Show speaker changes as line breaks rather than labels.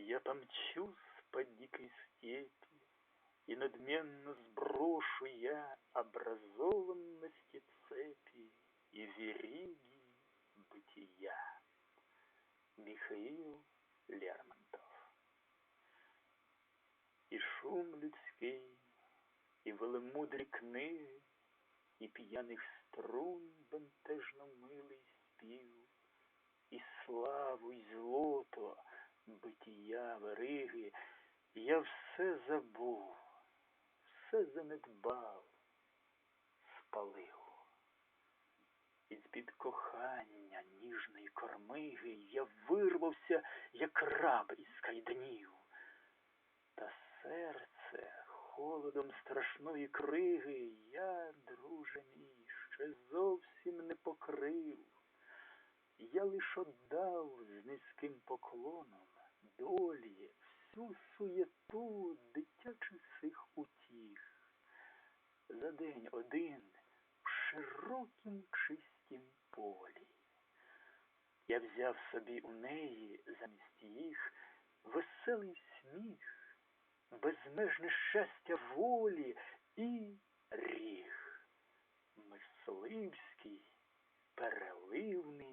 Я помчусь по дикой степи, И надменно сброшу я Образованности цепи И вериги бытия. Михаил Лермонтов І шум людський, і велемудрі книги, І п'яних струн бентежно милий спів, І славу, й злото, Все забув, все занедбав, спалив. Із-під кохання ніжної кормиги Я вирвався, як раб із кайданів, Та серце холодом страшної криги Я, друже мій, ще зовсім не покрив. Я лиш оддав з низьким поклоном долі всю суєту дитячих сих утіх. За день один в широкім чистім полі. Я взяв собі у неї замість їх веселий сміх, безмежне щастя волі і ріг, мисливський переливний.